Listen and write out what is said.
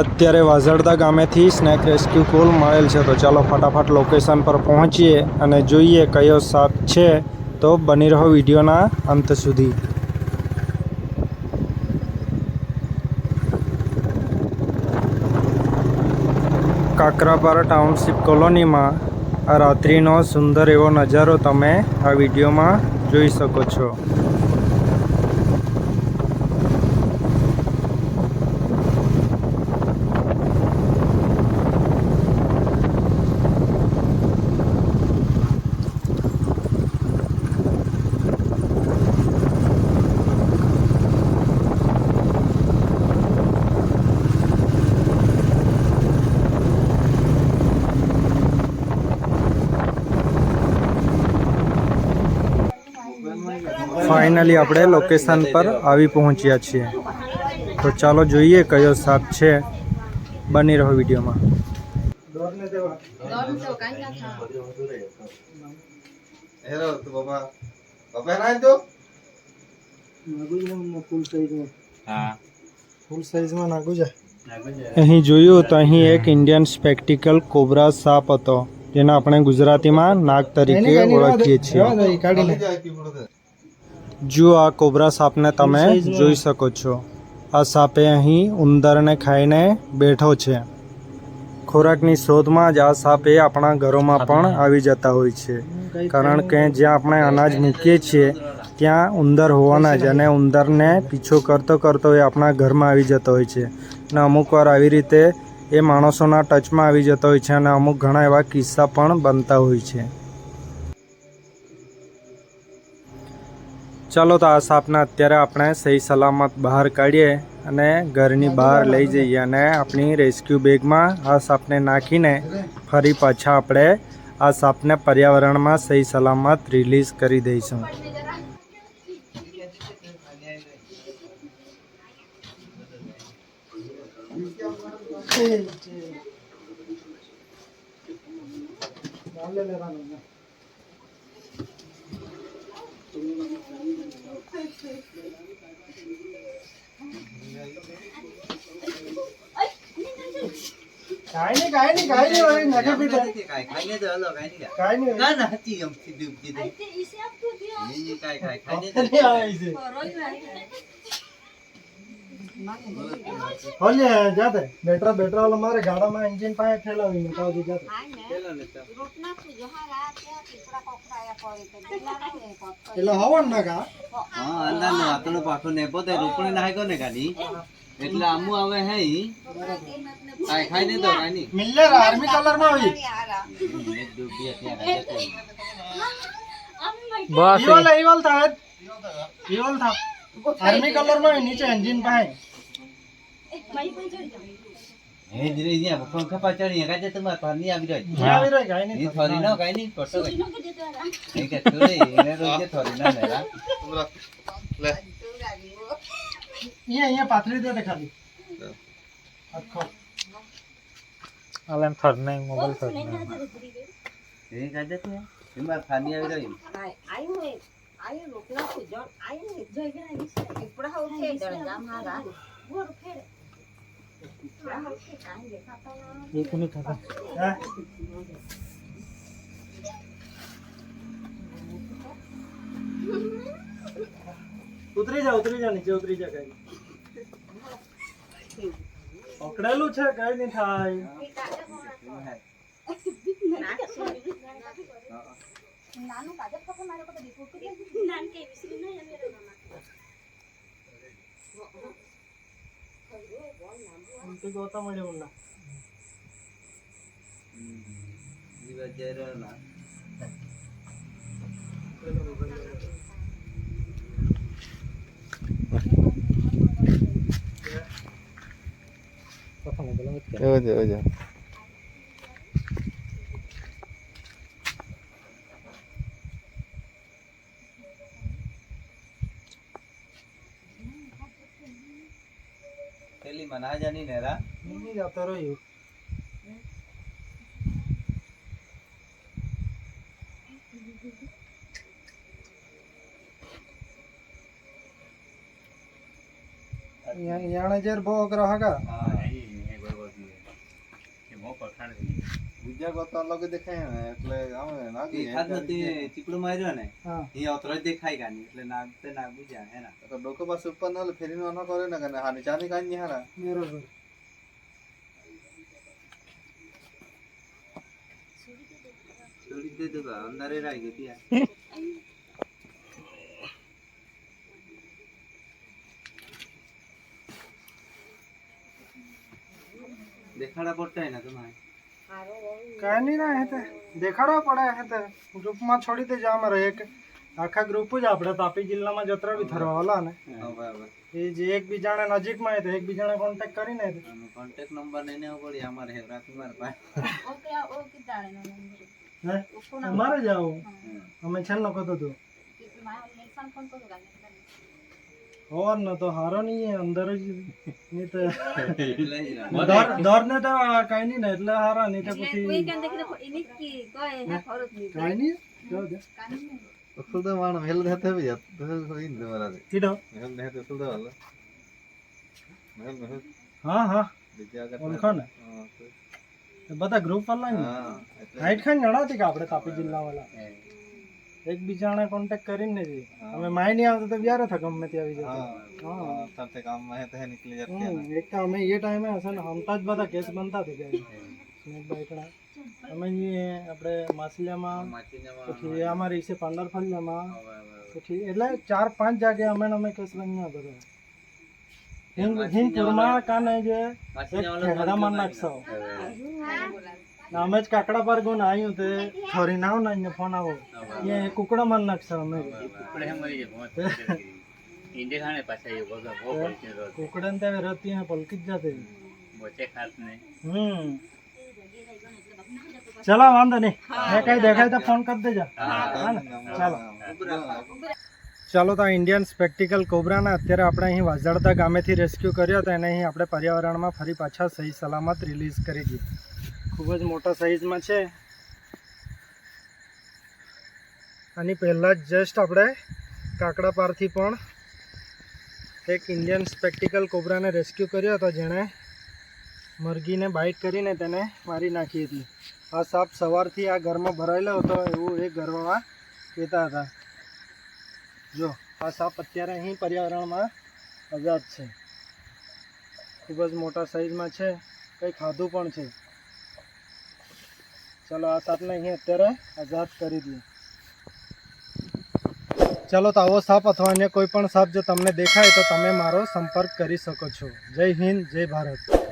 અત્યારે વાઝરડા ગામેથી snake rescue call મળેલ છે. તો ચાલો ફટાફટ લોકેશન પર પહોંચીએ અને જોઈએ કયો સાપ છે. તો બની રહો વિડીયોના અંત સુધી. કાકરાપાર ટાઉનશીપ કોલોનીમાં આ રાત્રિનો સુંદર એવો નજારો તમે આ વિડીયોમાં જોઈ શકો છો. ફાઇનલી આપણે લોકેશન પર આવી પહોંચ્યા છીએ. તો ચાલો જોઈએ કયો સાપ છે. બની રહો વિડીયોમાં. હેરો તો બાબા બાબા ના તો ફૂલ સાઈઝમાં નાખું છે. અહીં જોયું તો અહીં એક ઇન્ડિયન સ્પેક્ટિકલ કોબરા સાપ હતો જેને આપણે ગુજરાતીમાં નાગ તરીકે ઓળખીએ છીએ. જો આ કોબરા સાપને તમે જોઈ શકો છો. આ સાપે અહીં ઉંદરને ખાઈને બેઠો છે. ખોરાકની શોધમાં જ આ સાપ એ આપણા ઘરોમાં પણ આવી જતા હોય છે. કારણ કે જ્યાં આપણે અનાજ મૂકીએ છીએ ત્યાં ઉંદર હોવાના જ અને ઉંદરને પીછો કરતો કરતો એ આપણા ઘરમાં આવી જતો હોય છે. અને અમુક વાર આવી રીતે એ માણસોના ટચમાં આવી જતો હોય છે અને અમુક ઘણા એવા કિસ્સા પણ બનતા હોય છે. ચાલો તો આ સાપને અત્યારે આપણે સહી સલામત બહાર કાઢીએ અને ઘરની બહાર લઈ જઈએ અને આપણી રેસ્ક્યુ બેગમાં આ સાપને નાખીને ફરી પાછા આપણે આ સાપને પર્યાવરણમાં સહી સલામત રિલીઝ કરી દઈશું. કાંઈ નહીં કાંઈ નહીં કાંઈ નહીં વળી નાખે કાઈ કાંઈ નહીં નહીં આવે છે. ઓલે જાતે. બેટરા બેટરા વાળા મારે ગાડામાં એન્જિન પાસે ઠેલાવી મુકાવતી જાતે. એટલે હવન ના કા? એટલે આમુ આવે હે ઈ. કાઈ ખાઈ ને તો રાની મિલ્લર આર્મી કલરમાં આવી. ઈવલ ઈવલ થાય ઈવલ થા આર્મી કલરમાં નીચે એન્જિન પાસે. હે ધીરે ધીરે પપ્પા ખપા ચડી કાજે તમાર પાની આવી રહ્યો. કાંઈ નહીં ઈ થોરી ન કાઈ ની પટો કાઈ કે થોડી એને રોજે થોરી ના લેલા લે. અહીંયા અહીંયા પાથરી દે તે ખાલી. આખો. અલે એમ થર નહીં મોબાઈલ થર એ કાજે તો તમાર પાની આવી રહી એક এখানে থাকা হ্যাঁ ઉતરી જા ઉતરી જા નીચે ઉતરી જા કઈ પકડેલું છે કઈ નહીં થાય નાનું કાગળ પકડ મારે કોઈ રિપોર્ટ કરી નાન કે વિસરી નહીં ওই যে ওই যে। Minera? Minera taro yuk. યાણ જેર ભોગ રહા કા હા એ ગોળ ગોળ કે મો પખાણ બીજા કરતા અલગ દેખાય ને એટલે આમે નાગી એકાદ નો તે ચીકડો માર્યો ને હા. એ અતરો જ દેખાય કાની એટલે નાગ તે નાગ બીજા હે ના. તો ડોકો પાસે ઉપર ના ફેરી નો ન કરે ને કને હા નીચાની કાંઈ હારા બરોબર. છોડી દે તો બા, અંધારે રાઈ ગઈ ત્યાં દેખાડા પડતા ને તમારે. કઈ નહીં ના હે દેખાડવા પડે હે તે. ગ્રુપમાં છોડી દેજો અમારે એક. આખા ગ્રુપ જ આપણે તાપી જિલ્લામાં જતરા બી થરવા વાલા ને. એ જે એકબીજાને નજીકમાં તો એકબીજાને કોન્ટેક્ટ કરીને દે. કોન્ટેક્ટ નંબર લઈને આવવો પડે અમારે હેવરાથી મારા પાસે હે? અમારે જ આવું? અમે છે ને તો હતો હોર ન તો હારો નહીં હે, અંદર જ નહીં તો એટલે જ ના. દોર દોર ને તો કઈ નહીં ને એટલે હારા નહીં તો પછી કઈ નહીં જાઓ દે. ಸುಲ್ದ ಮಾಡ ಮೇಲೆ ಹತ್ತೆ ಹೋಗಿದ್ದೆ ಮರಾದೆ કીધો ಮೇಲೆ ಹತ್ತೆ ಸುಲ್ದ ಅಲ್ಲ ಮೇಲೆ ಮೇಲೆ હા હા બીજા ઓળખો ને એ બધા ગ્રુપ વાળા ને હાઈટ ખાન જણાવતી કે આપણે તાપી જિલ્લા વાળા હે. એકબીજાને કોન્ટેક્ટ કરીને જ અમે માય નહીં આવતો તો બિયારે થા ગમે તે આવી જતો. હા સાથે કામમાં હે તે નીકળી જતી એક તો અમે એ ટાઈમે હશે હમતા જ બધા કેસ બનતા થઈ કે સ્નેક બાઈકડા અમે જે આપણે માછલીયામાં પછી અમારી છે પાંદર ફળિયામાં પછી એટલે ચાર પાંચ જાગે અમે અમે કેસ બન્યા બધા. હિંગ હિંગ કાને જે માછીનાવાળા ખેડામાં નાખશો અમે જ કાકડા પર ગોન ને આવ્યું તે થોરી નાવ ને ફોન આવો. એ કુકડા મન નાખશો અમે. કુકડા ને ત્યાં રતી હે પલકી જ જાતે. હમ. ચલો વાંધો નહીં. મેં કઈ દેખાય તો ફોન કરી દેજો. હા. ને? ચાલો. ચાલો તો ઇન્ડિયન સ્પેક્ટિકલ કોબ્રાના અત્યારે આપણે અહીં વાઝાડતા ગામેથી રેસ્ક્યુ કર્યો હતો એને અહીં આપણે પર્યાવરણમાં ફરી પાછા સહી સલામત રિલીઝ કરી દીધી. ખૂબ જ મોટા સાઇઝમાં છે. આની પહેલાં જ જસ્ટ આપણે કાકડા પારથી પણ એક ઇન્ડિયન સ્પેક્ટિકલ કોબરાને રેસ્ક્યુ કર્યો હતો જેણે મરઘીને બાઇટ કરીને તેને મારી નાખી હતી. આ સાપ સવારથી આ ઘરમાં ભરાયેલો હતો એવું એ ઘરમાં કહેતા હતા. જો, આ સાપ અત્યારે અહીં પર્યાવરણમાં આઝાદ છે. ખૂબ જ મોટા સાઈઝમાં છે, કંઈ ખાધું પણ છે. ચલો, આ સાપને અહીં અત્યારે આઝાદ કરી દઈએ. ચાલો, તો આવો સાપ અથવા અન્ય કોઈ પણ સાપ જો તમને દેખાય તો તમે મારો સંપર્ક કરી શકો છો. જય હિન્દ, જય ભારત.